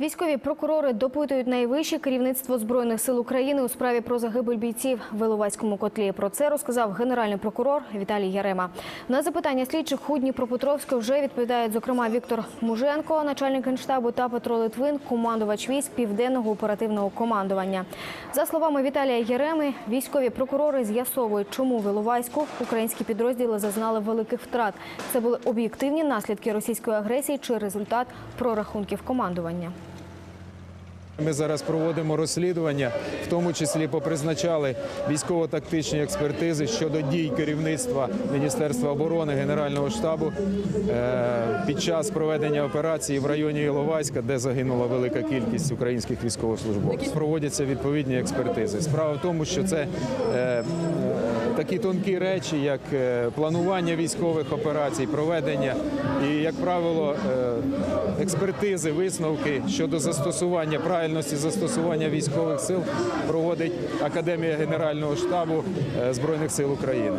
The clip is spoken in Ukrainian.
Військові прокурори допитують найвище керівництво збройних сил України у справі про загибель бійців в Іловайському котлі. Про це розказав генеральний прокурор Віталій Ярема. На запитання слідчих у Дніпропетровську вже відповідають зокрема Віктор Муженко, начальник генштабу та Петро Литвин, командувач військ південного оперативного командування. За словами Віталія Яреми, військові прокурори з'ясовують, чому в Іловайську українські підрозділи зазнали великих втрат. Це були об'єктивні наслідки російської агресії чи результат прорахунків командування. Ми зараз проводимо розслідування, в тому числі попризначали військово-тактичні експертизи щодо дій керівництва Міністерства оборони Генерального штабу е, під час проведення операції в районі Іловайська, де загинула велика кількість українських військовослужбовців. Проводяться відповідні експертизи. Справа в тому, що це е, такі тонкі речі, як е, планування військових операцій, проведення і, як правило, е, експертизи, висновки щодо застосування правильності застосування військових сил проводить Академія Генерального штабу е, Збройних сил України.